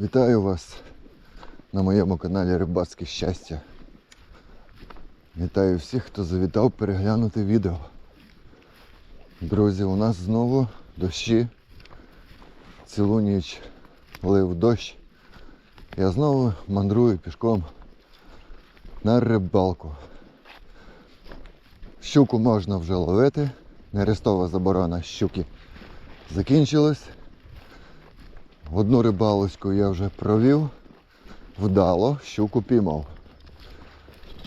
Вітаю вас на моєму каналі Рибацьке щастя. Вітаю всіх, хто завітав переглянути відео. Друзі, у нас знову дощі. Цілу ніч лив дощ. Я знову мандрую пішком на рибалку. Щуку можна вже ловити. Нерестова заборона щуки закінчилась. Одну рибалочку я вже провів, вдало, щуку піймав.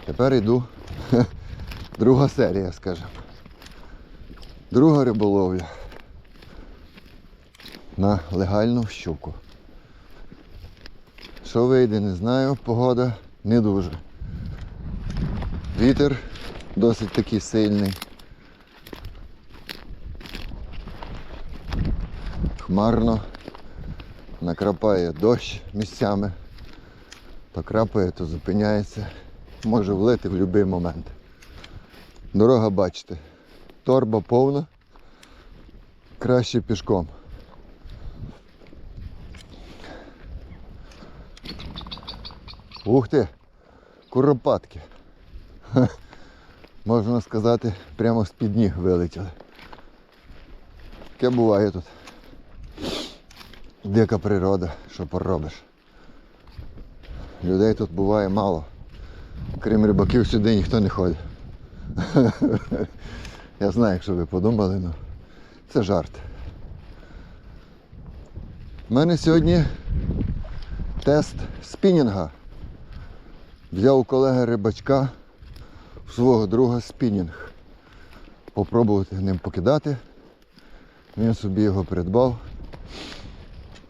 Тепер йду друга серія, скажімо. Друга риболовля на легальну щуку. Що вийде, не знаю, погода не дуже. Вітер досить такий сильний. Хмарно накрапає дощ місцями, то крапає, то зупиняється. Може влити в будь-який момент. Дорога бачите, торба повна, краще пішком. Ух ти! Куропатки. Можна сказати, прямо з-під ніг вилетіли. Таке буває тут. Дика природа, що поробиш. Людей тут буває мало. Крім рибаків сюди ніхто не ходить. Я знаю, якщо ви подумали, ну це жарт. У мене сьогодні тест спінінга. Взяв у колеги рибачка у свого друга спінінг. Попробувати ним покидати. Він собі його придбав.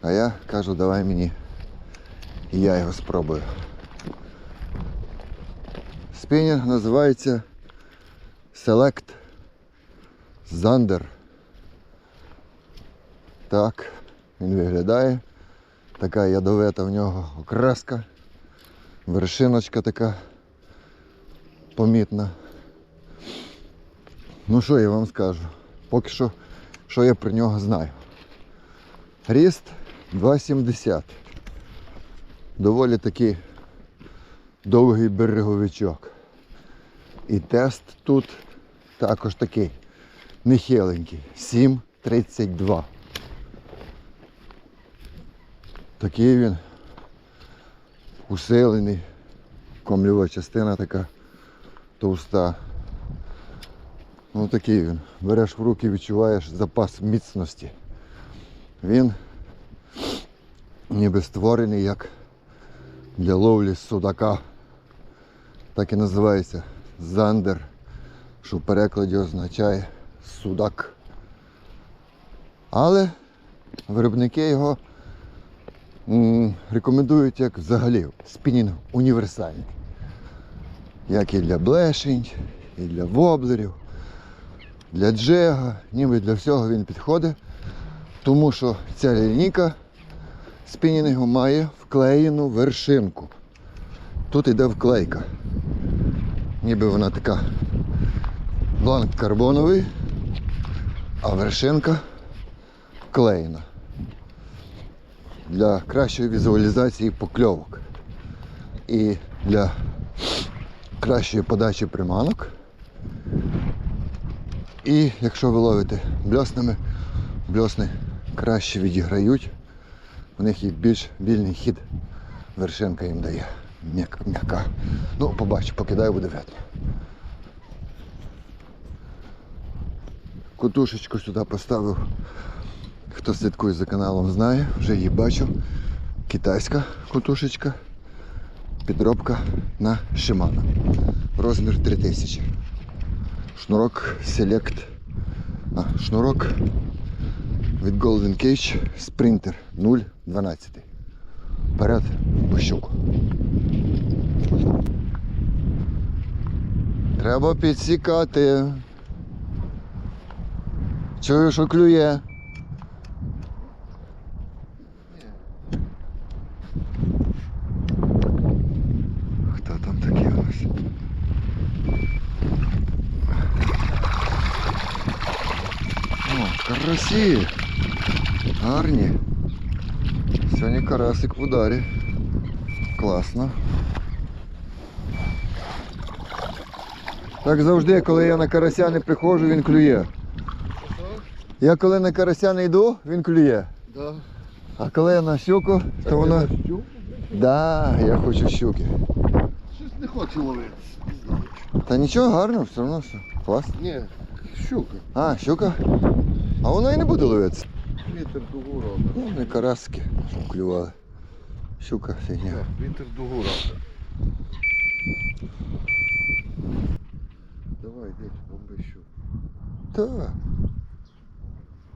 А я кажу, давай мені. І я його спробую. Спінінг називається Select Zander. Так, він виглядає. Така ядовита в нього окраска. Вершиночка така помітна. Ну що я вам скажу? Поки що, що я про нього знаю. Ріст 2,70. Доволі такий довгий береговичок. І тест тут також такий нехиленький. 7,32. Такий він усилений. Комлюва частина така товста. Ну такий він. Береш в руки, відчуваєш запас міцності. Він ніби створений як для ловлі судака. Так і називається зандер, що в перекладі означає судак. Але виробники його рекомендують як взагалі спінінг універсальний. Як і для блешень, і для воблерів, для джега, ніби для всього він підходить. Тому що ця лінійка спінінгу має вклеєну вершинку. Тут йде вклейка. Ніби вона така бланк карбоновий, а вершинка вклеєна. Для кращої візуалізації покльовок. І для кращої подачі приманок. І якщо ви ловите бльоснами, бльосни краще відіграють. У них є більш вільний хід. Вершинка їм дає. М'яка. Ну, побачу, покидаю, буде видно. Кутушечку сюди поставив. Хто слідкує за каналом, знає, вже її бачив. Китайська кутушечка. Підробка на Shimano. Розмір 3000. Шнурок Select. А, шнурок від Golden Cage Sprinter 0,12. Вперед по щуку. Треба підсікати. Чую, що клює. Хто там такий у нас? О, карасі. Гарні. Сьогодні карасик в ударі. Класно. Так завжди, коли я на карася не приходжу, він клює. Я коли на карася не йду, він клює. Да. А коли я на щуку, то воно. Да, я хочу щуки. Щось не хочу ловити. Не знаю. Та нічого гарно, все одно все. Класно. Ні, щука. А, щука. А воно і не буде ловитися. Вітер дугу робить. Ну, не карасики, щоб клювали. Щука фігня. Вітер дугу робить. Давай, йди, бомби щуку. Так.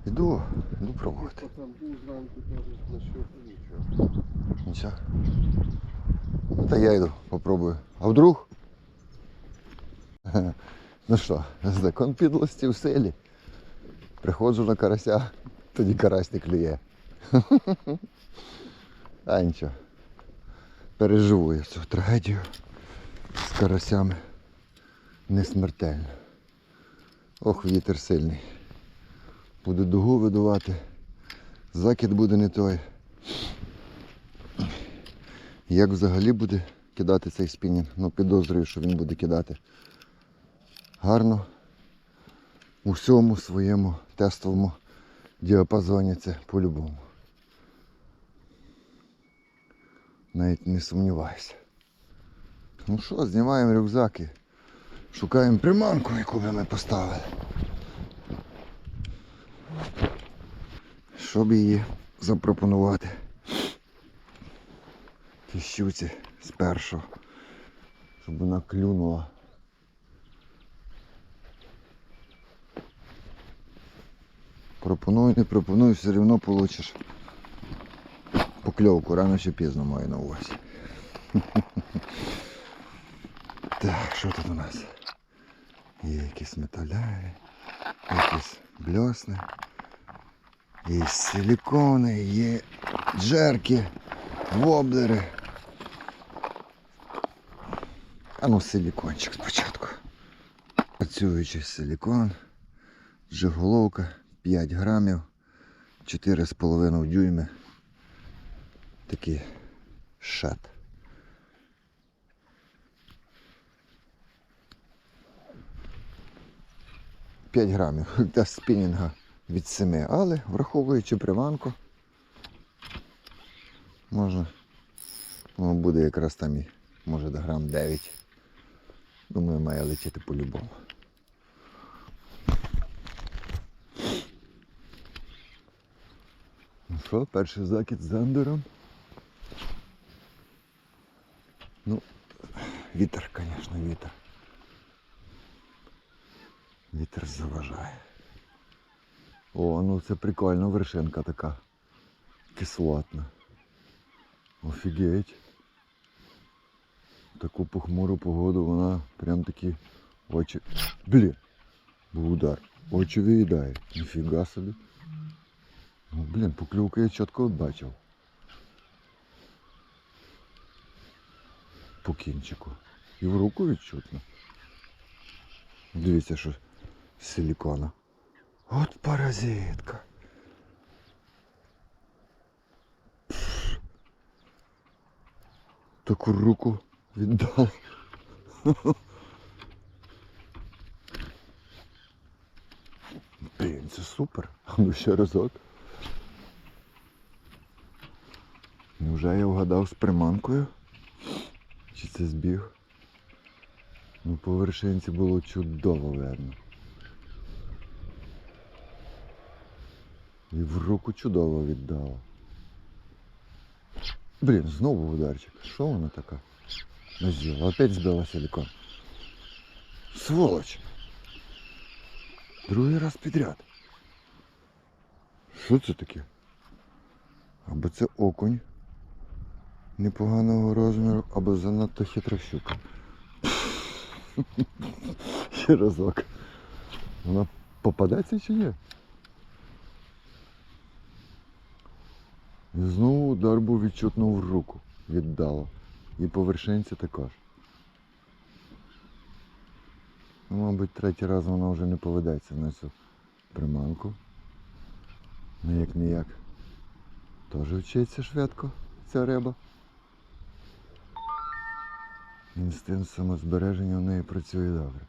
Іду, іду пробувати. Там був зранку, кажуть, на щуку нічого. Нічого. Ну, Та я йду, попробую. А вдруг? Ну що, закон підлості в селі. Приходжу на карася, тоді карась не клює. А нічого. Переживу я цю трагедію з карасями. Не смертельно. Ох, вітер сильний. Буду дугу видувати. Закид буде не той. Як взагалі буде кидати цей спінінг? Ну, підозрюю, що він буде кидати гарно у всьому своєму тестовому діапазоні це по-любому. Навіть не сумніваюся. Ну що, знімаємо рюкзаки. Шукаємо приманку, яку би ми поставили. Щоб її запропонувати тій щуці спершу, щоб вона клюнула. Пропоную, не пропоную, все одно получиш покльовку, рано чи пізно маю на увазі. Так, що тут у нас? Є якісь металярі, якісь бльосни, є силікони, є джерки, воблери. А ну силікончик спочатку. Працюючий силікон, джиголовка 5 грамів, 4,5 дюйми. Такий шат. П'ять грамів для спінінга від 7, але враховуючи приманку, можна, ну, буде якраз там і може до грам 9. Думаю, має летіти по-любому. Ну що, перший закид з андером. Ну, вітер, звісно, вітер. Вітер заважає. О, ну це прикольно, вершинка така. Кислотна. Офігеть. Таку похмуру погоду вона прям такі очі. Блін. Був удар. Очі виїдає. Ніфіга собі. Ну, блін, поклювку я чітко бачив. По кінчику. І в руку відчутно. Дивіться, що з силікона. От паразитка. Таку руку віддав. Блін, це супер. А ну ще разок. Невже я вгадав з приманкою? Чи це збіг? Ну по вершинці було чудово видно. І в руку чудово віддала. Блін, знову ударчик. Що вона така? Назіла. Опять збила силикон. Сволоч! Другий раз підряд. Що це таке? Або це окунь непоганого розміру, або занадто хитра щука. Ще разок. Вона попадеться чи ні? І знову удар був відчутно в руку. Віддало. І по вершинці також. Ну, мабуть, третій раз вона вже не поведеться на цю приманку. Ну як ніяк. Теж вчиться швидко ця риба. Інстинкт самозбереження в неї працює добре.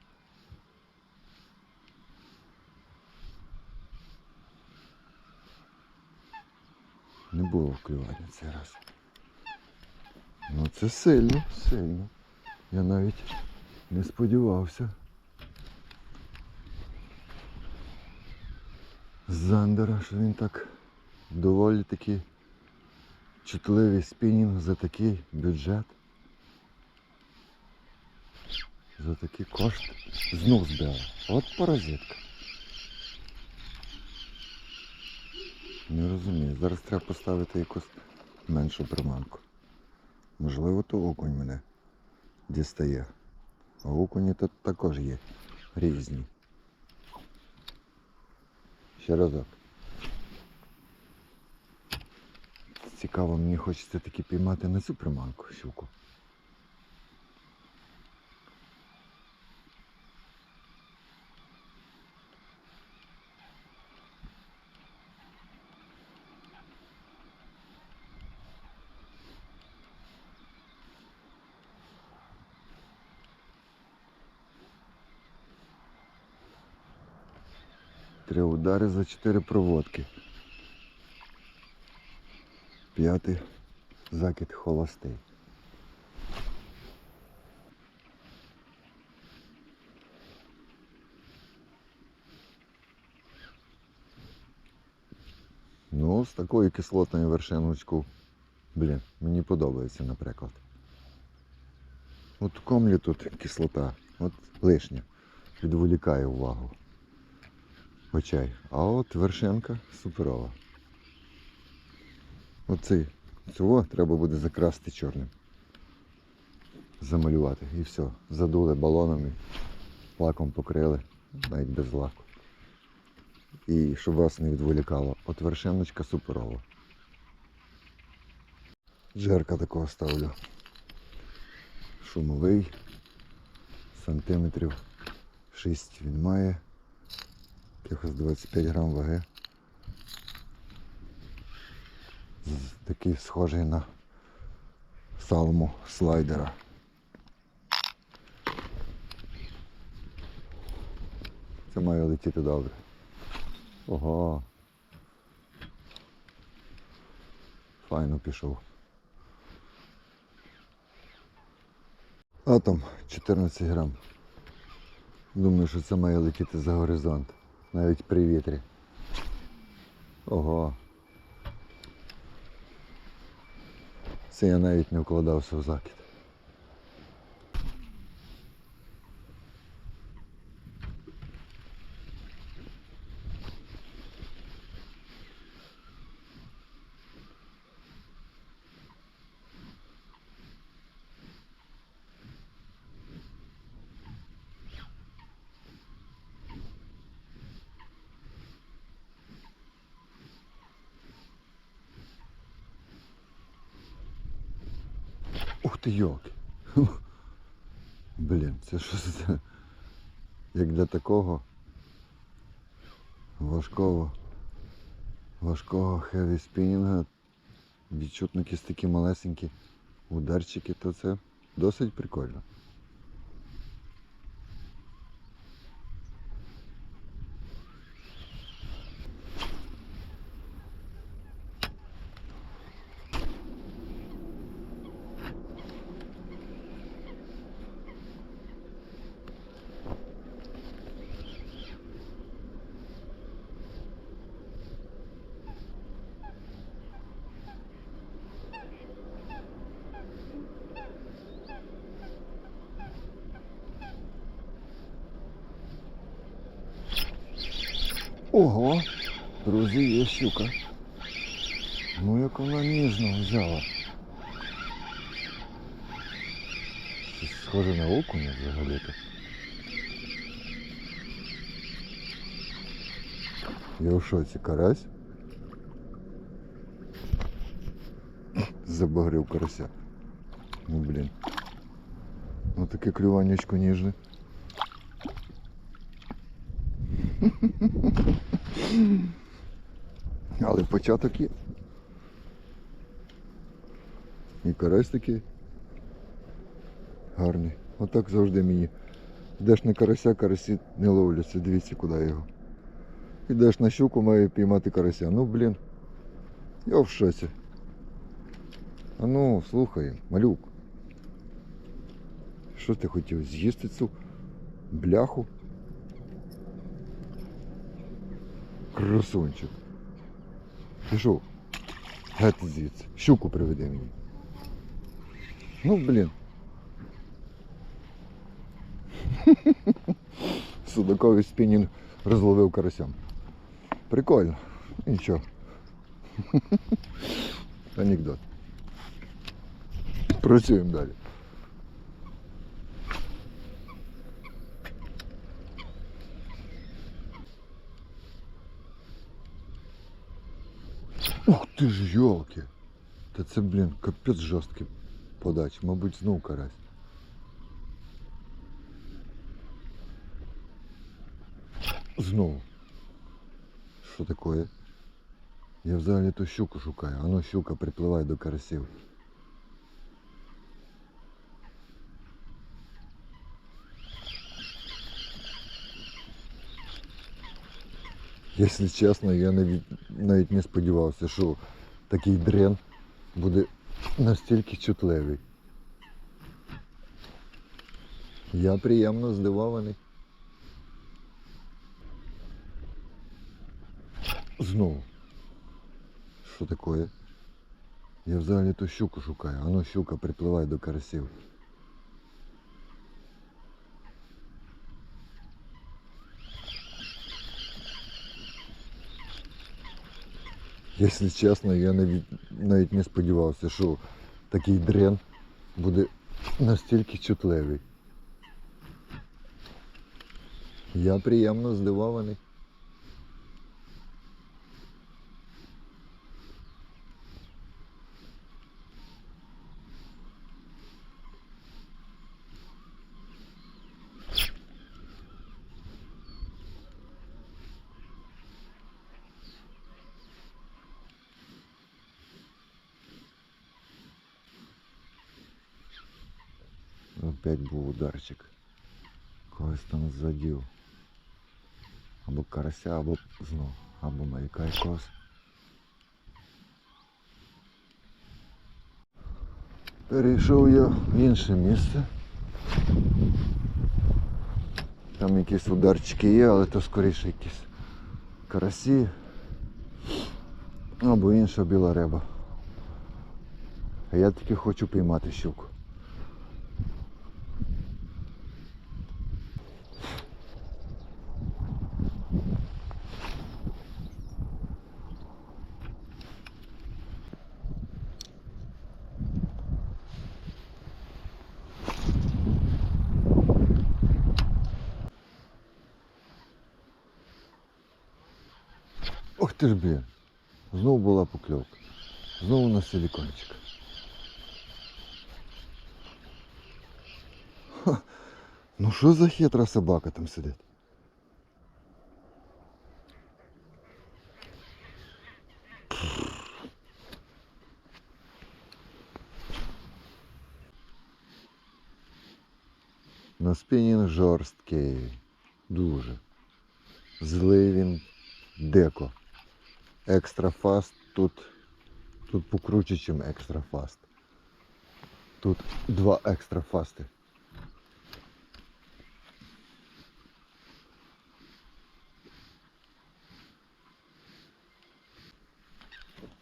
Не було вклювання цей раз. Ну це сильно, сильно. Я навіть не сподівався. Зандера, що він так доволі такий чутливий спінінг за такий бюджет. За такий кошт знов збила. От паразитка. Не розумію. Зараз треба поставити якусь меншу приманку. Можливо, то окунь мене дістає. А окуні тут також є різні. Ще разок. Цікаво, мені хочеться таки піймати на цю приманку щуку. Удари за чотири проводки. П'ятий закид холостий. Ну, з такою кислотною вершиночку, блін, мені подобається, наприклад. От комлі тут кислота, от лишня, відволікає увагу очей. А от вершинка суперова. Оцей, цього треба буде закрасти чорним. Замалювати і все. Задули балонами, лаком покрили, навіть без лаку. І щоб вас не відволікало. От вершиночка суперова. Джерка такого ставлю. Шумовий. Сантиметрів 6 він має. Якихось 25 грам ваги. Такий схожий на салму слайдера. Це має летіти добре. Ого. Файно пішов. Атом 14 грам. Думаю, що це має летіти за горизонт. Навіть при вітрі. Ого. Це я навіть не вкладався в закид. Ух ти йок. Блін, це що за. Як для такого важкого, важкого хеві спінінга, відчутно якісь такі малесенькі ударчики, то це досить прикольно. Ого, друзі, є щука. Ну як вона ніжно взяла. Щось схоже на окуня взагалі-то. Я в шоці, карась. Забагрив карася. Ну блін. Ну таке клюванечко ніжне. Але початок є. І карась такий гарний. Отак завжди мені. Йдеш на карася, карасі не ловляться. Дивіться, куди його. Ідеш на щуку, має піймати карася. Ну блін. Я в шоці. А ну, слухай, малюк. Що ти хотів? З'їсти цю бляху? Красунчик. Пішов. Геть звідси. Щуку приведи мені. Ну, блін. Судаковий спінінг розловив карасям. Прикольно. Нічого. Анекдот. Працюємо далі. Ух ти ж йолки! Та це, блін, капець жорсткий подач. Мабуть, знов карась. Знову. Що таке? Я взагалі то щуку шукаю. Ану щука припливає до карасів. Якщо чесно, я навіть, навіть не сподівався, що такий дрен буде настільки чутливий. Я приємно здивований. Знову. Що таке? Я взагалі то щуку шукаю. Ану щука припливає до карасів. Якщо чесно, я навіть, навіть не сподівався, що такий дрен буде настільки чутливий. Я приємно здивований. Опять був ударчик. Когось там задів. Або карася, або знов, або маяка якогось. Перейшов я в інше місце. Там якісь ударчики є, але то скоріше якісь карасі або інша біла риба. А я тільки хочу піймати щуку. ти ж блін. Знову була покльовка. Знову на силікончик. Ха. Ну що за хитра собака там сидить? На спінінг жорсткий. Дуже. Злий він деко. Екстра фаст тут, тут покруче, ніж екстра фаст. Тут два екстра фасти.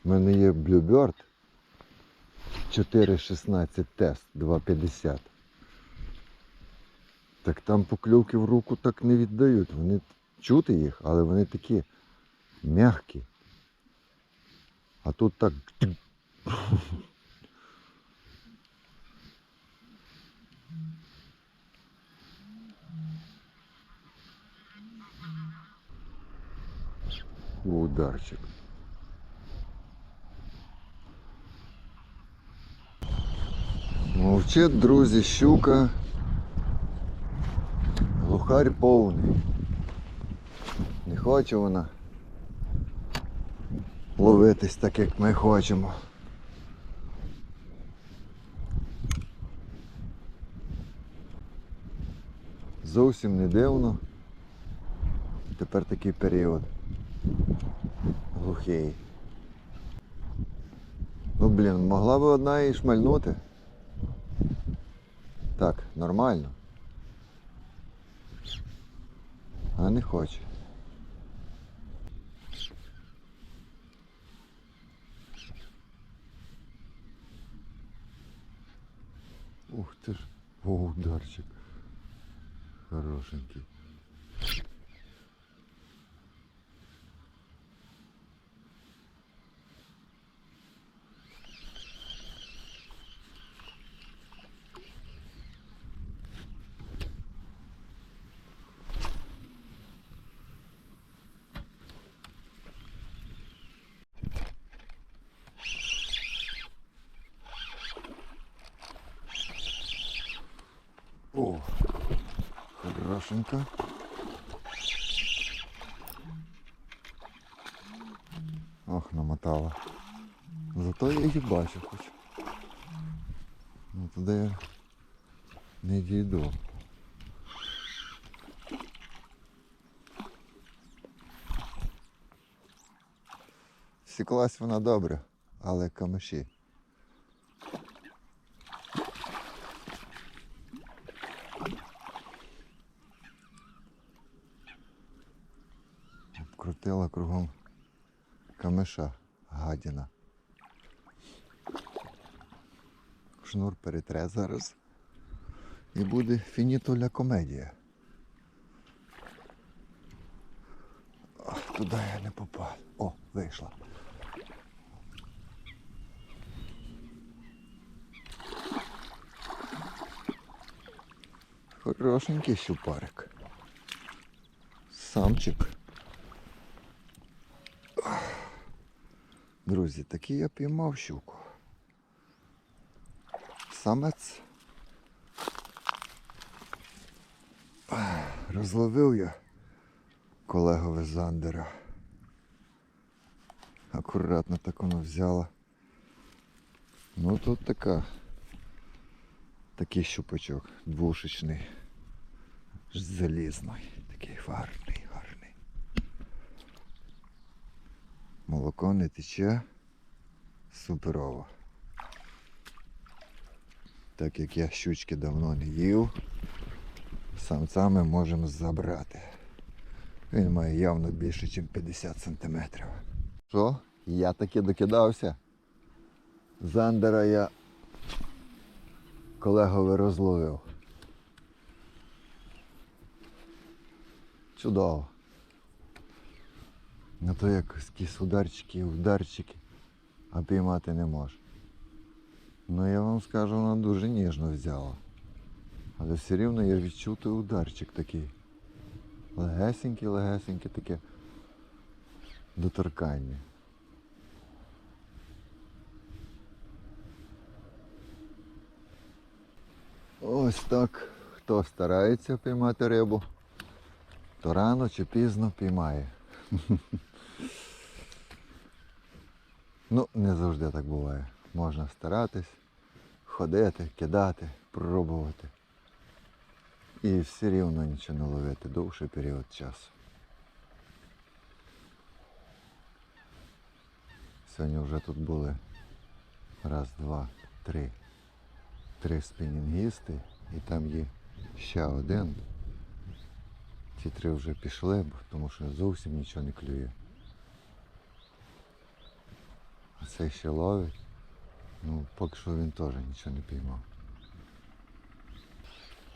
У мене є Bluebird 4.16 тест 2.50. Так там покльовки в руку так не віддають. Вони чути їх, але вони такі м'які. А тут так. Ударчик. Мовчить, друзі, щука. Глухарь повний. Не хоче вона ловитись так, як ми хочемо. Зовсім не дивно. Тепер такий період глухий. Ну блін, могла би одна і шмальнути. Так, нормально. А не хоче. Ух ти ж. О, ударчик. Хорошенький. О, хорошенько. Ох, намотала. Зато я її бачу хоч. Ну туди я не дійду. Сіклась вона добре, але камиші. Камиша гадіна. Шнур перетре зараз. І буде фінітоля комедія. Туди я не попав. О, вийшла. Хорошенький щупарик. Самчик. Друзі, такий я піймав щуку. Самець. Розловив я колегове Зандера. Акуратно так воно взяло. Ну тут така. Такий щупачок двушечний. Залізний. Такий гарний. Молоко не тече. Суперово. Так як я щучки давно не їв, самця ми можемо забрати. Він має явно більше, ніж 50 сантиметрів. Що? Я таки докидався. Зандера я колегове розловив. Чудово. На то як якісь ударчики, ударчики, а піймати не може. Ну я вам скажу, вона дуже ніжно взяла. Але все рівно я відчув той ударчик такий. Легесенький, легесенький таке доторкання. Ось так. Хто старається піймати рибу, то рано чи пізно піймає. Ну, не завжди так буває. Можна старатись, ходити, кидати, пробувати. І все рівно нічого не ловити довший період часу. Сьогодні вже тут були раз, два, три. Три спінінгісти і там є ще один. Ті три вже пішли, тому що зовсім нічого не клює. А цей ще ловить. Ну, поки що він теж нічого не піймав.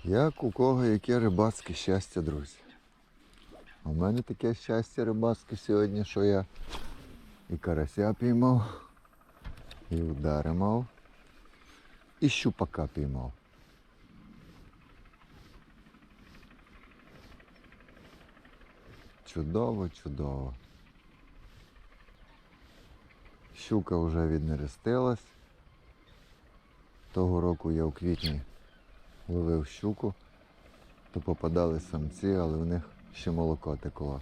Як у кого яке рибацьке щастя, друзі. У мене таке щастя рибацьке сьогодні, що я і карася піймав, і удари мав, і щупака піймав. Чудово, чудово. Щука вже віднерестилась. Того року я у квітні ловив щуку, то попадали самці, але в них ще молоко текло.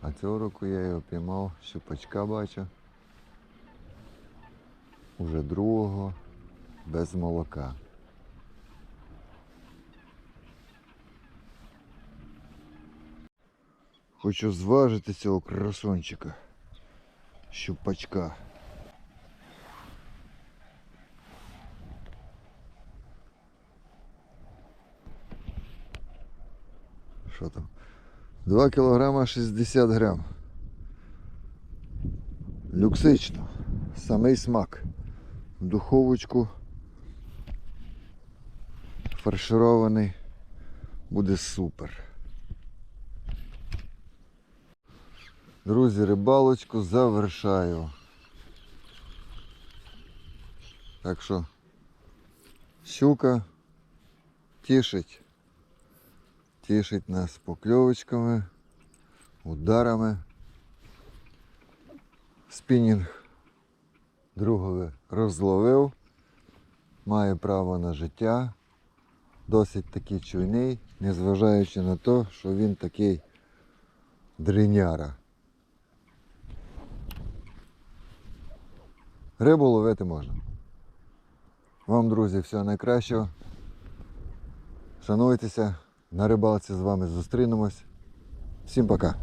А цього року я його піймав, щупачка бачу. Уже другого, без молока. Хочу зважити цього красончика. Щупачка. Що там? 2 кілограма 60 грам. Люксично. Самий смак. В духовочку. Фарширований. Буде супер. Друзі, рибалочку завершаю. Так що щука тішить. Тішить нас покльовочками, ударами. Спінінг другове розловив, має право на життя, досить такий чуйний, незважаючи на те, що він такий дриняра. Рибу ловити можна. Вам, друзі, всього найкращого. Шануйтеся, на рибалці з вами зустрінемось. Всім пока.